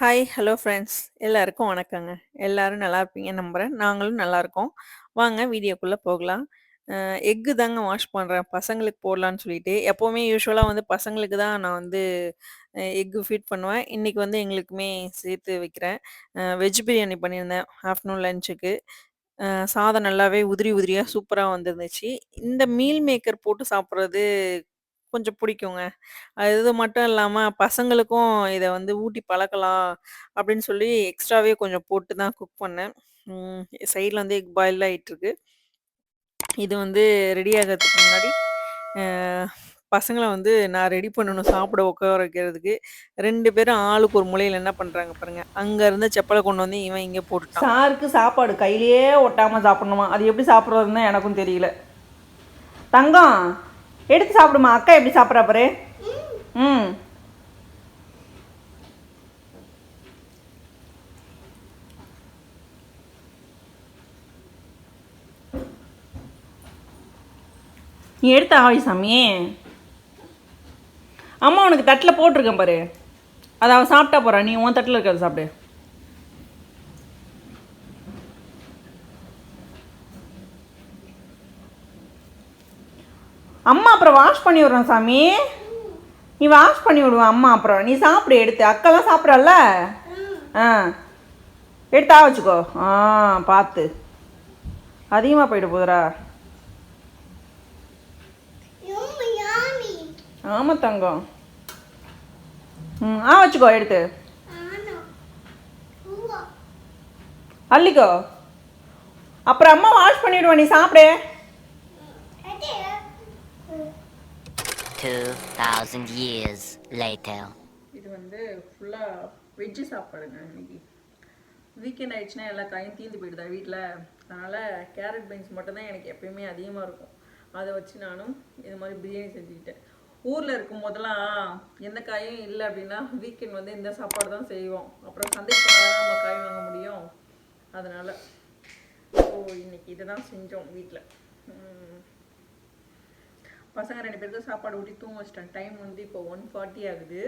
Hi hello friends எல்லாருக்கும் வணக்கங்க. எல்லாரும் நல்லா இருப்பீங்க நம்புகிறேன் நாங்களும் நல்லா இருக்கோம். வாங்க வீடியோக்குள்ளே போகலாம். எக்கு தாங்க வாஷ் பண்ணுறேன் பசங்களுக்கு போடலான்னு சொல்லிட்டு. எப்போவுமே யூஸ்வலாக வந்து பசங்களுக்கு தான் நான் வந்து எக்கு ஃபீட் பண்ணுவேன். இன்றைக்கி வந்து எங்களுக்குமே சேர்த்து வைக்கிறேன். வெஜ் பிரியாணி பண்ணியிருந்தேன். ஆஃப்டர்நூன் லஞ்சுக்கு சாதம் நல்லாவே உதிரி உதிரியாக சூப்பராக வந்துருந்துச்சு. இந்த மீல் மேக்கர் போட்டு சாப்பிட்றது கொஞ்சம் பிடிக்குங்க. அது இது மட்டும் இல்லாம பசங்களுக்கும் இத வந்து ஊட்டி பழக்கலாம் அப்படின்னு சொல்லி எக்ஸ்ட்ராவே கொஞ்சம் போட்டு தான் குக் பண்ணேன். ம் வந்து எக் பாயில் ஆயிட்டுருக்கு. இது வந்து ரெடி ஆகறதுக்கு முன்னாடி அ பசங்கள வந்து நான் ரெடி பண்ணணும் சாப்பிட உட்கார வைக்கிறதுக்கு. 2 பேரும் ஆளுக்கு ஒரு மூலையில என்ன பண்றாங்க பாருங்க. அங்க இருந்த செப்பல கொண்டு வந்து இவன் இங்க போட்டுட்டான். சாருக்கு சாப்பாடு கையிலேயே ஒட்டாமல் சாப்பிடணுமா அது எப்படி சாப்பிட்றதுன்னு எனக்கும் தெரியல தங்கம் எடுத்து சாப்பிடுமா? அக்கா எப்படி சாப்பிட்றா பாரு? ம். நீ எடுத்த ஆவி சாமி அம்மா உனக்கு தட்டில் போட்டிருக்கேன் பாரு. அதை அவன் சாப்பிட்டா போறா. நீ உன் தட்டில் இருக்கிறத சாப்பிடு. அம்மா அப்புறம் வாஷ் பண்ணி விட்றோம் சாமி. நீ வாஷ் பண்ணி விடுவேன் அம்மா அப்புறம். நீ சாப்பிடு எடுத்து. அக்கெல்லாம் சாப்பிட்றல்ல ஆ. எடுத்தா வச்சுக்கோ. ஆ பார்த்து. அதிகமாக போயிட்டு போதுரா ஆமாம் தங்கம். ம் ஆ வச்சுக்கோ எடுத்து. அள்ளிக்கோ. அப்புறம் அம்மா வாஷ் பண்ணிவிடுவேன் நீ சாப்பிடு. 2,000 years later. இது வந்து ஃபுல்லா வெஜ்ஜு சாப்பாடுங்க இன்னைக்கு. வீக்கெண்ட் ஆயிடுச்சுன்னா எல்லா காயும் தீர்ந்து போயிடுதா வீட்டில் அதனால் கேரட் பீன்ஸ் மட்டும்தான் எனக்கு எப்பயுமே அதிகமாக இருக்கும். அதை வச்சு நானும் இது மாதிரி பிரியாணி செஞ்சுக்கிட்டேன். ஊரில் இருக்கும் போதெல்லாம் எந்த காயும் இல்லை அப்படின்னா வீக்கெண்ட் வந்து இந்த சாப்பாடு தான் செய்வோம். அப்புறம் சந்தைக்கு போனால் நம்ம காய் வாங்க முடியும். அதனால் ஸோ இன்னைக்கு இதை தான் செஞ்சோம் வீட்டில் பசங்க ரெண்டு பேருக்கும் சாப்பாடு ஊட்டி தூங்க வச்சிட்டேன் டைம் வந்து இப்போ ஒன் ஃபார்ட்டி ஆகுது.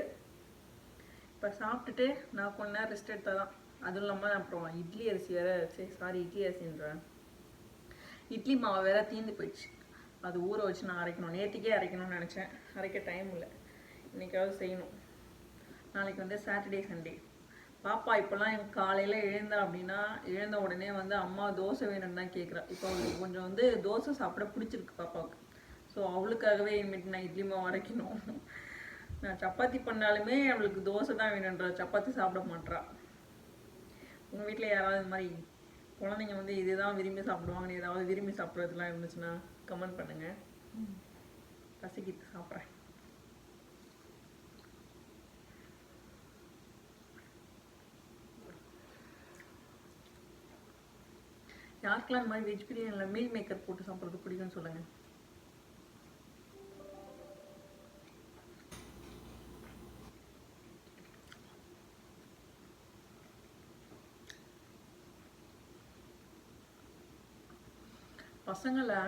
இப்போ சாப்பிட்டுட்டு நான் கொஞ்ச நேரம் ரெஸ்ட் எடுத்தால் தான் அதுவும் இல்லாமல் அப்புறம் இட்லி அரிசி வேற சரி சாரி இட்லி அரிசின்றேன். இட்லி மாவு வேற தீர்ந்து போயிடுச்சு. அது ஊற வச்சு நான் அரைக்கணும். நேற்றுக்கே அரைக்கணும்னு நினச்சேன். அரைக்க டைம் இல்லை. இன்றைக்காவது செய்யணும். நாளைக்கு வந்து சாட்டர்டே சண்டே பாப்பா இப்போல்லாம் எங்கள் காலையில் எழுந்தா அப்படின்னா எழுந்த உடனே வந்து அம்மா தோசை வேணும்னு தான் கேட்குறா இப்போ கொஞ்சம் வந்து தோசை சாப்பிட பிடிச்சிருக்கு பாப்பாவுக்கு. ஸோ அவளுக்காகவே இனிமேட்டு நான் இட்லி மாவு அரைக்கணும். நான் சப்பாத்தி பண்ணாலுமே அவளுக்கு தோசை தான் வேணுன்றா சப்பாத்தி சாப்பிட மாட்டா உங்கள் வீட்டில் யாராவது இந்த மாதிரி குழந்தைங்க வந்து இதுதான் விரும்பி சாப்பிடுவாங்கன்னு ஏதாவது விரும்பி சாப்பிட்றதுலாம் இருந்துச்சுன்னா கமெண்ட் பண்ணுங்க. பசிக்கிட்டு சாப்பிட்றேன். யாருக்கெல்லாம் இந்த மாதிரி வெஜ் பிரியாணியில் மீல் மேக்கர் போட்டு சாப்பிட்றது பிடிக்கும்னு சொல்லுங்கள் பசங்களை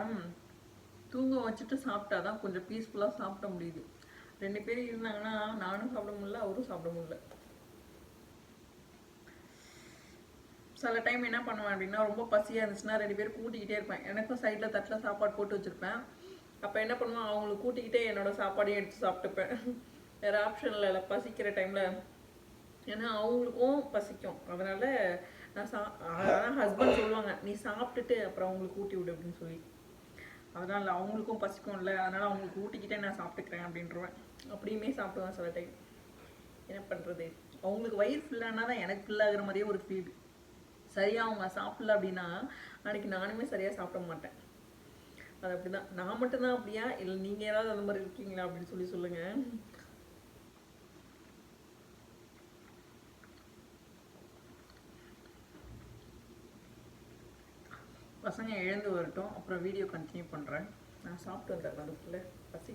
தூங்க வச்சுட்டு சாப்பிட்டா தான் கொஞ்சம் பீஸ்ஃபுல்லாக சாப்பிட முடியுது. ரெண்டு பேரும் இருந்தாங்கன்னா நானும் சாப்பிட முடியல அவரும் சாப்பிட முடியல. சில டைம் என்ன பண்ணுவேன் அப்படின்னா ரொம்ப பசியாக இருந்துச்சுன்னா ரெண்டு பேரும் கூட்டிக்கிட்டே இருப்பேன். எனக்கும் சைடில் தட்டில் சாப்பாடு போட்டு வச்சுருப்பேன். அப்போ என்ன பண்ணுவேன் அவங்களை கூட்டிக்கிட்டே என்னோட சாப்பாடையும் எடுத்து சாப்பிட்டுப்பேன். வேறு ஆப்ஷன் இல்லை பசிக்கிற டைமில் ஏன்னா அவங்களுக்கும் பசிக்கும். அதனால் நான் சா ஆனால் ஹஸ்பண்ட் சொல்லுவாங்க நீ சாப்பிட்டுட்டு அப்புறம் அவங்களுக்கு ஊட்டி விடு அப்படின்னு சொல்லி. அதனால் அவங்களுக்கும் பசிக்கும்ல அதனால் அவங்களுக்கு ஊட்டிக்கிட்டே நான் சாப்பிட்டுக்கிறேன் அப்படின்றவேன். அப்படியுமே சாப்பிடுவேன் சில டைம் என்ன பண்ணுறது அவங்களுக்கு வயிறு ஃபுல்லானா தான் எனக்கு ஃபுல்லாகிற மாதிரியே ஒரு ஃபீல் சரியாக அவங்க சாப்பிடல அப்படின்னா அன்றைக்கி நானுமே சரியாக சாப்பிட மாட்டேன். அது அப்படி தான் நான் மட்டும்தான் அப்படியா? இல்லை நீங்கள் ஏதாவது அந்த மாதிரி இருக்கீங்களா? அப்படின்னு சொல்லி சொல்லுங்கள் பசங்க எழுந்து வரட்டும். அப்புறம் வீடியோ கண்டினியூ பண்ணுறேன் நான் சாப்பிட்டு வந்துடுறேன் அதுக்குள்ளே பசி